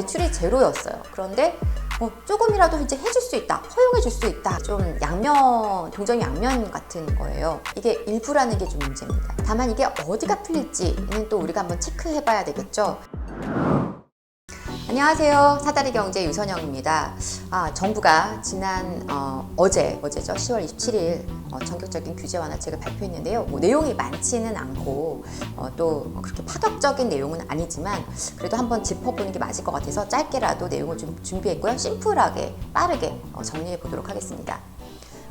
대출이 제로였어요. 그런데 뭐 조금이라도 이제 해줄 수 있다, 허용해 줄 수 있다. 좀 양면, 동정 양면 같은 거예요. 이게 일부라는 게 좀 문제입니다. 다만 이게 어디가 풀릴지는 또 우리가 한번 체크해 봐야 되겠죠. 안녕하세요. 사다리 경제 유선영입니다. 아, 정부가 지난 어, 어제 어제죠 10월 27일 어, 전격적인 규제 완화책을 발표했는데요. 뭐 내용이 많지는 않고 어, 또 그렇게 파격적인 내용은 아니지만 그래도 한번 짚어보는 게 맞을 것 같아서 짧게라도 내용을 좀 준비했고요. 심플하게 빠르게 어, 정리해 보도록 하겠습니다.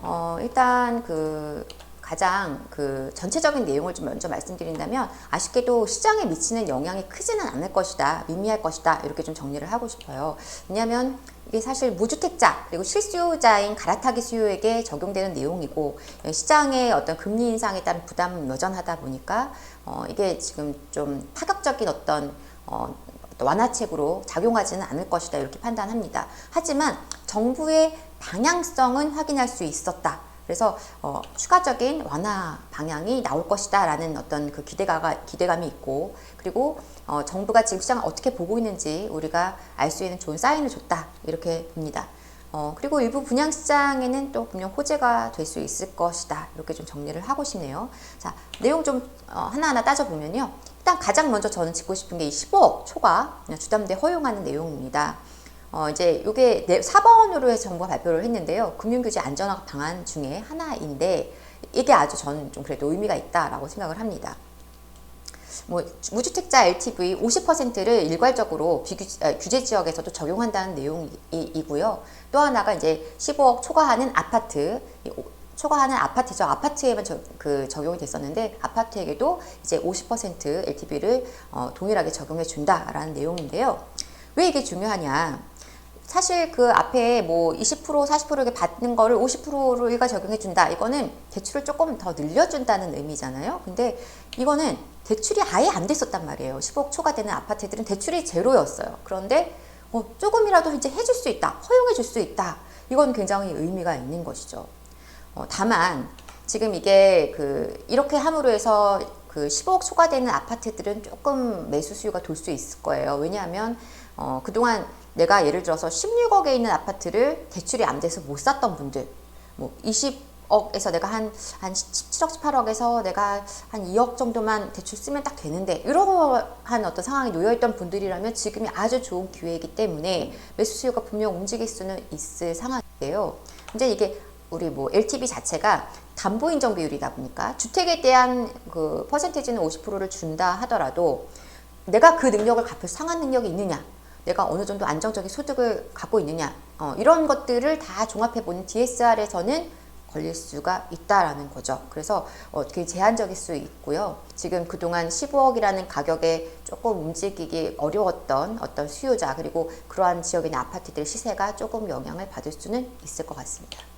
어, 일단 그 가장 그 전체적인 내용을 좀 먼저 말씀드린다면 아쉽게도 시장에 미치는 영향이 크지는 않을 것이다 미미할 것이다 이렇게 좀 정리를 하고 싶어요 왜냐하면 이게 사실 무주택자 그리고 실수요자인 갈아타기 수요에게 적용되는 내용이고 시장의 어떤 금리 인상에 따른 부담은 여전하다 보니까 어, 이게 지금 좀 파격적인 어떤 어, 완화책으로 작용하지는 않을 것이다 이렇게 판단합니다. 하지만 정부의 방향성은 확인할 수 있었다. 그래서 어, 추가적인 완화 방향이 나올 것이다라는 어떤 그 기대가 기대감이 있고 그리고 어, 정부가 지금 시장을 어떻게 보고 있는지 우리가 알 수 있는 좋은 사인을 줬다 이렇게 봅니다. 어, 그리고 일부 분양 시장에는 또 분명 호재가 될 수 있을 것이다. 이렇게 좀 정리를 하고 싶네요. 자, 내용 좀 어, 하나하나 따져보면요. 일단 가장 먼저 저는 짚고 싶은 게 이 15억 초과 주담대 허용하는 내용입니다. 어, 이제 이게 4번으로 해서 정부가 발표를 했는데요. 금융규제 안전화 방안 중에 하나인데 이게 아주 저는 좀 그래도 의미가 있다라고 생각을 합니다. 뭐 무주택자 LTV 50%를 일괄적으로 비규, 아, 지역에서도 적용한다는 내용이고요. 또 하나가 이제 15억 초과하는 아파트 초과하는 아파트죠. 아파트에만 저, 그 적용이 됐었는데 아파트에게도 이제 50% LTV를 어, 동일하게 적용해 준다라는 내용인데요. 왜 이게 중요하냐? 사실 그 앞에 뭐 20% 40% 이렇게 받는 거를 50%를 일괄 적용해 준다. 이거는 대출을 조금 더 늘려 준다는 의미잖아요. 근데 이거는 대출이 아예 안 됐었단 말이에요. 10억 초과 되는 아파트들은 대출이 제로였어요. 그런데 어, 조금이라도 이제 해줄 수 있다. 허용해 줄 수 있다. 이건 굉장히 의미가 있는 것이죠. 어, 다만 지금 이게 그 이렇게 함으로 해서 그 15억 초과되는 아파트들은 조금 매수 수요가 돌 수 있을 거예요. 왜냐하면 어, 그동안 내가 예를 들어서 16억에 있는 아파트를 대출이 안 돼서 못 샀던 분들, 뭐 20억에서 내가 한, 한 17억, 18억에서 내가 한 2억 정도만 대출 쓰면 딱 되는데, 이러한 어떤 상황에 놓여있던 분들이라면 지금이 아주 좋은 기회이기 때문에 매수 수요가 분명 움직일 수는 있을 상황인데요. 이제 이게 우리 뭐 LTV 자체가 담보 인정 비율이다 보니까 주택에 대한 그 퍼센테이지는 50%를 준다 하더라도 내가 그 능력을 갚을 상한 능력이 있느냐 내가 어느 정도 안정적인 소득을 갖고 있느냐 어, 이런 것들을 다 종합해 보는 DSR에서는 걸릴 수가 있다라는 거죠. 그래서 어, 되게 제한적일 수 있고요. 지금 그동안 15억이라는 가격에 조금 움직이기 어려웠던 어떤 수요자 그리고 그러한 있는 아파트들 시세가 조금 영향을 받을 수는 있을 것 같습니다.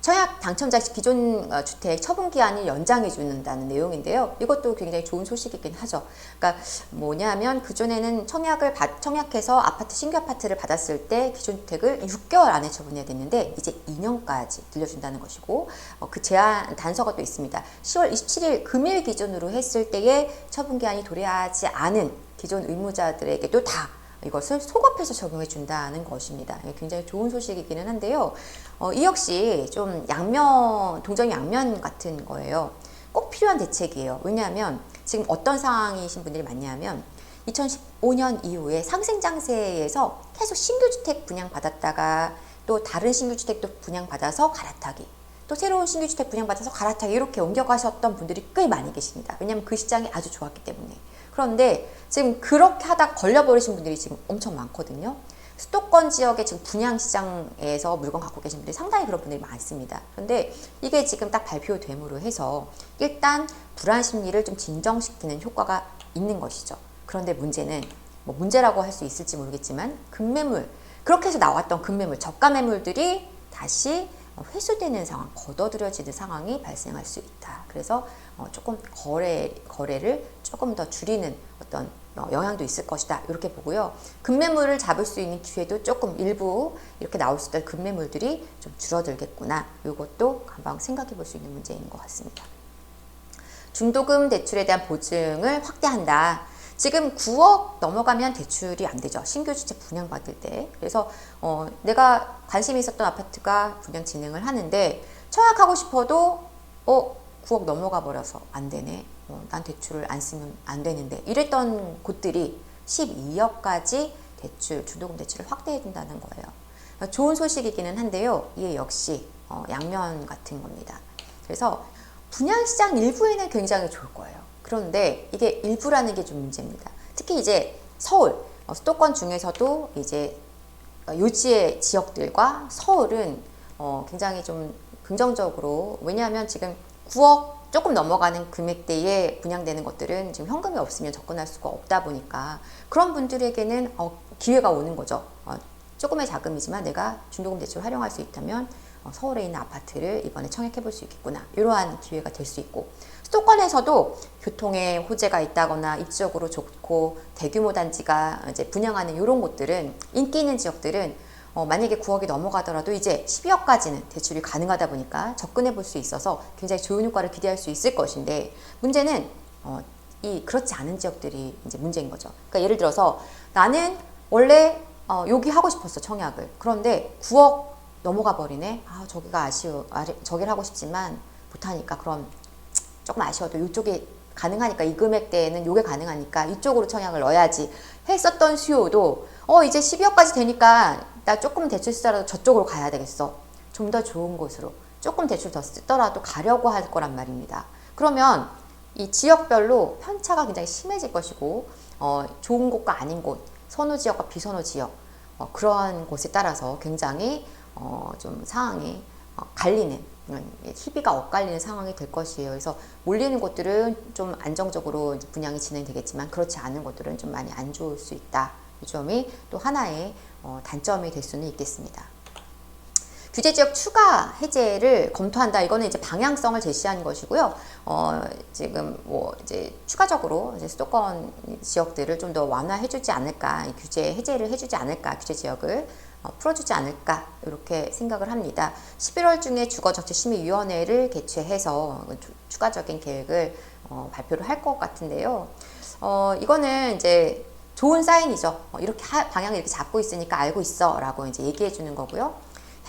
청약 당첨자 기존 어, 주택 처분 기한을 연장해 준다는 내용인데요. 이것도 굉장히 좋은 소식이긴 하죠. 그러니까 뭐냐면 그전에는 청약을 받, 청약해서 아파트 신규 아파트를 받았을 때 기존 주택을 6개월 안에 처분해야 됐는데 이제 2년까지 늘려준다는 것이고 어, 그 제한 단서가 또 있습니다. 10월 27일 금일 기준으로 했을 때에 처분 기한이 도래하지 않은 기존 의무자들에게도 다 이것을 소급해서 적용해 준다는 것입니다. 굉장히 좋은 소식이기는 한데요. 어, 이 역시 좀 양면, 동정 양면 같은 거예요. 꼭 필요한 대책이에요. 왜냐하면 지금 어떤 상황이신 분들이 많냐면 2015년 이후에 상생장세에서 계속 신규주택 분양받았다가 또 다른 신규주택도 분양받아서 갈아타기 또 새로운 신규주택 분양받아서 갈아타기 이렇게 옮겨가셨던 분들이 꽤 많이 계십니다. 왜냐하면 그 시장이 아주 좋았기 때문에. 그런데 지금 그렇게 하다 걸려버리신 분들이 지금 엄청 많거든요. 수도권 지역의 지금 분양시장에서 물건 갖고 계신 분들이 상당히 그런 분들이 많습니다. 그런데 이게 지금 딱 발표됨으로 해서 일단 불안 심리를 좀 진정시키는 효과가 있는 것이죠. 그런데 문제는 뭐 문제라고 할 수 있을지 모르겠지만 금매물 그렇게 해서 나왔던 금매물 저가 매물들이 다시 회수되는 상황, 걷어들여지는 상황이 발생할 수 있다. 그래서 어, 조금 거래 거래를 조금 더 줄이는 어떤 어, 영향도 있을 것이다. 이렇게 보고요. 금매물을 잡을 수 있는 기회도 조금 일부 이렇게 나올 수 있던 금매물들이 좀 줄어들겠구나. 이것도 한번 생각해 볼 수 있는 문제인 것 같습니다. 중도금 대출에 대한 보증을 확대한다. 지금 9억 넘어가면 대출이 안 되죠. 신규 주택 분양받을 때. 그래서 어, 내가 관심이 있었던 아파트가 분양 진행을 하는데 청약하고 싶어도 어 9억 넘어가 버려서 안 되네. 어, 난 대출을 안 쓰면 안 되는데 이랬던 곳들이 12억까지 대출 주도금 대출을 확대해 준다는 거예요. 그러니까 좋은 소식이기는 한데요. 이게 역시 어, 양면 같은 겁니다. 그래서 분양시장 일부에는 굉장히 좋을 거예요. 그런데 이게 일부라는 게 좀 문제입니다. 특히 이제 서울, 어, 수도권 중에서도 이제 요지의 지역들과 서울은 어, 굉장히 좀 긍정적으로 왜냐하면 지금 9억 조금 넘어가는 금액대에 분양되는 것들은 지금 현금이 없으면 접근할 수가 없다 보니까 그런 분들에게는 어, 기회가 오는 거죠. 어, 조금의 자금이지만 내가 중도금 대출을 활용할 수 있다면 어, 서울에 있는 아파트를 이번에 청약해 볼 수 있겠구나. 이러한 기회가 될 수 있고 수도권에서도 교통에 호재가 있다거나 입지적으로 좋고 대규모 단지가 이제 분양하는 이런 곳들은 인기 있는 지역들은 어, 만약에 9억이 넘어가더라도 이제 12억까지는 대출이 가능하다 보니까 접근해 볼 수 있어서 굉장히 좋은 효과를 기대할 수 있을 것인데 문제는 어, 이 그렇지 않은 지역들이 이제 문제인 거죠. 그러니까 예를 들어서 나는 원래 어, 여기 하고 싶었어 청약을 그런데 9억 넘어가 버리네. 아 저기가 아쉬워. 아, 저기를 하고 싶지만 못하니까 그럼 조금 아쉬워도 이쪽에 가능하니까 이 금액대에는 요게 가능하니까 이쪽으로 청약을 넣어야지 했었던 수요도 어 이제 12억까지 되니까 나 조금 대출 쓰더라도 저쪽으로 가야 되겠어. 좀 더 좋은 곳으로 조금 대출 더 쓰더라도 가려고 할 거란 말입니다. 그러면 이 지역별로 편차가 굉장히 심해질 것이고 어, 좋은 곳과 아닌 곳, 선호 지역과 비선호 지역 어, 그러한 곳에 따라서 굉장히 어, 좀 상황이 어, 갈리는 음, 희비가 엇갈리는 상황이 될 것이에요. 그래서 몰리는 곳들은 좀 안정적으로 분양이 진행되겠지만 그렇지 않은 곳들은 좀 많이 안 좋을 수 있다. 이 점이 또 하나의 어, 단점이 될 수는 있겠습니다. 규제 지역 추가 해제를 검토한다. 이거는 이제 방향성을 제시한 것이고요. 어, 지금 뭐 이제 추가적으로 이제 수도권 지역들을 좀 더 완화해주지 않을까, 이 규제 해제를 해주지 않을까, 규제 지역을 어, 풀어주지 않을까 이렇게 생각을 합니다. 11월 중에 주거정책심의위원회를 개최해서 추- 추가적인 계획을 어, 발표를 할 것 같은데요. 어, 이거는 이제 좋은 사인이죠. 어, 이렇게 하- 방향을 이렇게 잡고 있으니까 알고 있어 라고 이제 얘기해 주는 거고요.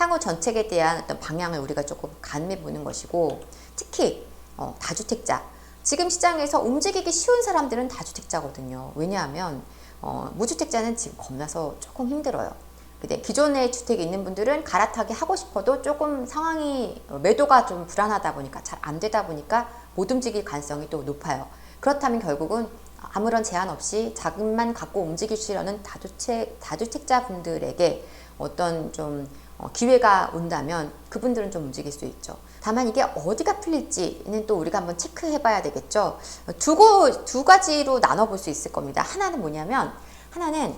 향후 정책에 대한 어떤 방향을 우리가 조금 가늠해 보는 것이고 특히 어, 다주택자 지금 시장에서 움직이기 쉬운 사람들은 다주택자거든요. 왜냐하면 어, 무주택자는 지금 겁나서 조금 힘들어요. 근데 기존에 주택이 있는 분들은 갈아타기 하고 싶어도 조금 상황이 어, 매도가 좀 불안하다 보니까 잘 안 되다 보니까 못 움직일 가능성이 또 높아요. 그렇다면 결국은 아무런 제한 없이 자금만 갖고 움직이시려는 다주택 다주택자 분들에게 어떤 좀 어, 기회가 온다면 그분들은 좀 움직일 수 있죠. 다만 이게 어디가 풀릴지는 또 우리가 한번 체크해 봐야 되겠죠. 두, 고, 두 가지로 나눠볼 수 있을 겁니다. 하나는 뭐냐면 하나는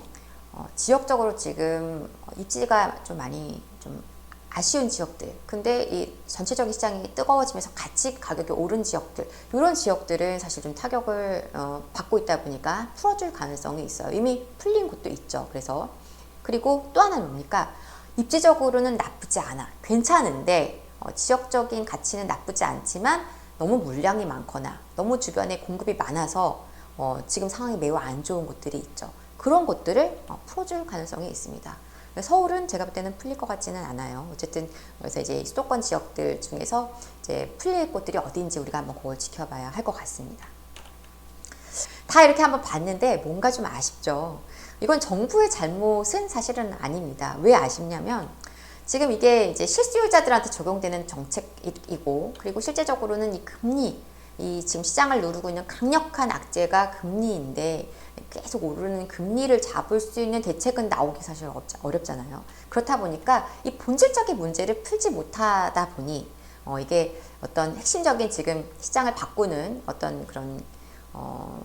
어, 지역적으로 지금 입지가 좀 많이 좀 아쉬운 지역들. 근데 이 전체적인 시장이 뜨거워지면서 같이 가격이 오른 지역들. 이런 지역들은 사실 좀 타격을 어, 받고 있다 보니까 풀어줄 가능성이 있어요. 이미 풀린 곳도 있죠. 그래서 그리고 또 하나는 뭡니까? 입지적으로는 나쁘지 않아. 괜찮은데 어, 지역적인 가치는 나쁘지 않지만 너무 물량이 많거나 너무 주변에 공급이 많아서 어, 지금 상황이 매우 안 좋은 곳들이 있죠. 그런 곳들을 어, 풀어줄 가능성이 있습니다. 서울은 제가 볼 때는 풀릴 것 같지는 않아요. 어쨌든 그래서 이제 수도권 지역들 중에서 이제 풀릴 곳들이 어디인지 우리가 한번 그걸 지켜봐야 할 것 같습니다. 다 이렇게 한번 봤는데 뭔가 좀 아쉽죠. 이건 정부의 잘못은 사실은 아닙니다. 왜 아쉽냐면 지금 이게 이제 실수요자들한테 적용되는 정책이고 그리고 실제적으로는 이 금리 이 지금 시장을 누르고 있는 강력한 악재가 금리인데 계속 오르는 금리를 잡을 수 있는 대책은 나오기 사실 어렵잖아요. 그렇다 보니까 이 본질적인 문제를 풀지 못하다 보니 어 이게 어떤 핵심적인 지금 시장을 바꾸는 어떤 그런 어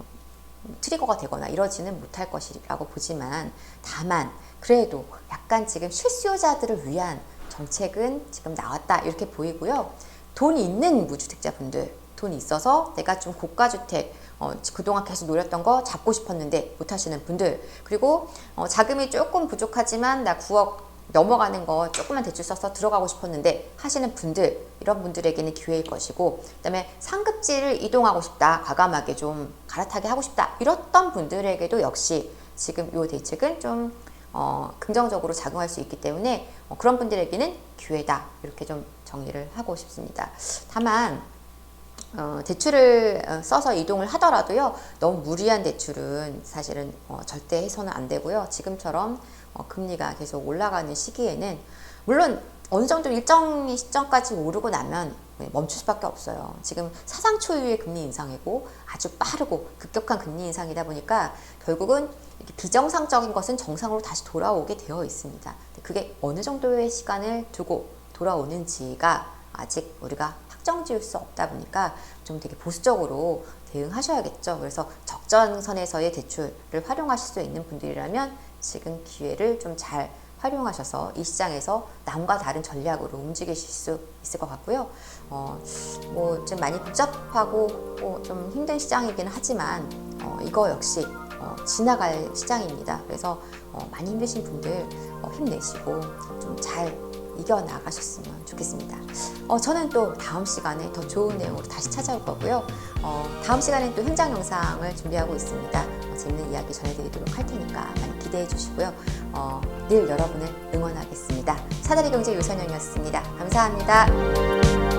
트리거가 되거나 이러지는 못할 것이라고 보지만 다만 그래도 약간 지금 실수요자들을 위한 정책은 지금 나왔다 이렇게 보이고요. 돈이 있는 무주택자분들 돈이 있어서 내가 좀 고가주택 어, 그동안 계속 노렸던 거 잡고 싶었는데 못 하시는 분들 그리고 어, 자금이 조금 부족하지만 나 9억 넘어가는 거 조금만 대출 써서 들어가고 싶었는데 하시는 분들 이런 분들에게는 기회일 것이고 그다음에 상급지를 이동하고 싶다 과감하게 좀 갈아타게 하고 싶다 이랬던 분들에게도 역시 지금 이 대책은 좀 어, 긍정적으로 작용할 수 있기 때문에 어, 그런 분들에게는 기회다 이렇게 좀 정리를 하고 싶습니다. 다만 어, 대출을 어, 써서 이동을 하더라도요 너무 무리한 대출은 사실은 어, 절대 해서는 안 되고요 지금처럼 어, 금리가 계속 올라가는 시기에는 물론 어느 정도 일정 시점까지 오르고 나면 네, 멈출 수밖에 없어요. 지금 사상 초유의 금리 인상이고 아주 빠르고 급격한 금리 인상이다 보니까 결국은 비정상적인 것은 정상으로 다시 돌아오게 되어 있습니다. 그게 어느 정도의 시간을 두고 돌아오는지가 아직 우리가 확정 지을 수 없다 보니까 좀 되게 보수적으로 대응하셔야겠죠. 그래서 적정선에서의 대출을 활용하실 수 있는 분들이라면 지금 기회를 좀 잘 활용하셔서 이 시장에서 남과 다른 전략으로 움직이실 수 있을 것 같고요. 어, 뭐 좀 많이 복잡하고 뭐 좀 힘든 시장이긴 하지만 어, 이거 역시 어, 지나갈 시장입니다. 그래서 어, 많이 힘드신 분들 어, 힘내시고 좀잘 이겨 나가셨으면 좋겠습니다. 어, 저는 또 다음 시간에 더 좋은 내용으로 다시 찾아올 거고요. 어, 다음 시간에 또 현장 영상을 준비하고 있습니다. 어, 재밌는 이야기 전해드리도록 할 테니까 많이 기대해 주시고요. 어, 늘 여러분을 응원하겠습니다. 사다리 경제 유선영이었습니다. 감사합니다.